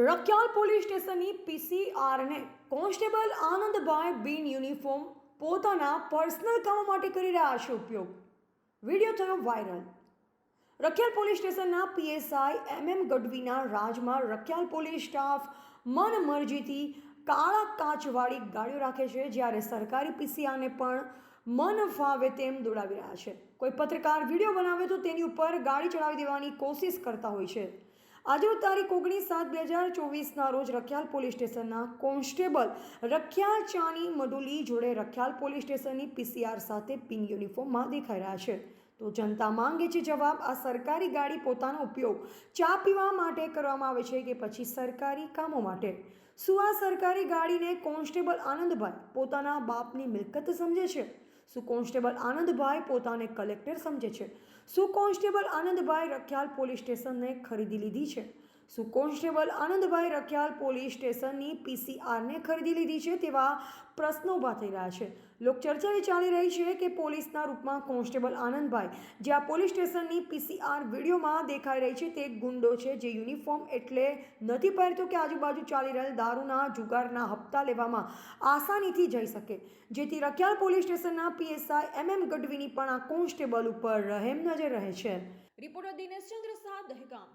Rakhial police સ્ટેશનની પીસીઆરને constable Anandbhai બિન uniform પોતાના પર્સનલ કામો માટે કરી રહ્યા છે ઉપયોગ. વીડિયો થયો વાયરલ. રખિયાલ પોલીસ સ્ટેશનના પીએસઆઈ એમ એમ ગઢવીના રાજમાં રખિયાલ પોલીસ સ્ટાફ મનમરજીથી કાળા કાચવાળી ગાડીઓ રાખે છે, જ્યારે સરકારી પીસીઆરને પણ મન ફાવે તેમ દોડાવી રહ્યા છે. કોઈ પત્રકાર વીડિયો બનાવે તો તેની ઉપર ગાડી ચડાવી દેવાની કોશિશ કરતા હોય છે. આજે તારીખ ઓગણીસ સાત બે હજાર ચોવીસના રોજ રખિયાલ પોલીસ સ્ટેશનના કોન્સ્ટેબલ રખિયાલ ચાની મડુલી જોડે રખિયાલ પોલીસ સ્ટેશનની પીસીઆર સાથે પિંક યુનિફોર્મમાં દેખાઈ રહ્યા છે. તો જનતા માંગે છે જવાબ, આ સરકારી ગાડી પોતાનો ઉપયોગ ચા પીવા માટે કરવામાં આવે છે કે પછી સરકારી કામો માટે? શું આ સરકારી ગાડીને કોન્સ્ટેબલ આનંદભાઈ પોતાના બાપની મિલકત સમજે છે? શું કોન્સ્ટેબલ આનંદભાઈ પોતાને કલેક્ટર સમજે છે? શું કોન્સ્ટેબલ આનંદભાઈ રખિયાલ પોલીસ સ્ટેશનને ખરીદી લીધી છે? શું કોન્સ્ટેબલ આનંદભાઈ રખિયાલ પોલીસ સ્ટેશનની પીસીઆરને ખરીદી લીધી છે તેવા પ્રશ્નો ઊભા થઈ રહ્યા છે. લોકચર્ચા એ ચાલી રહી છે કે પોલીસના રૂપમાં કોન્સ્ટેબલ આનંદભાઈ, જે આ પોલીસ સ્ટેશનની પીસીઆર વિડીયોમાં દેખાઈ રહી છે, તે ગુંડો છે જે યુનિફોર્મ એટલે નથી પહેરતો કે આજુબાજુ ચાલી રહેલ દારૂના જુગારના હપ્તા લેવામાં આસાનીથી જઈ શકે. જેથી રખિયાલ પોલીસ સ્ટેશનના પીએસઆઈ એમ એમ ગઢવીની પણ આ કોન્સ્ટેબલ ઉપર રહેમ નજર રહે છે. રિપોર્ટર દિનેશચંદ્ર શાહ દહેગામ.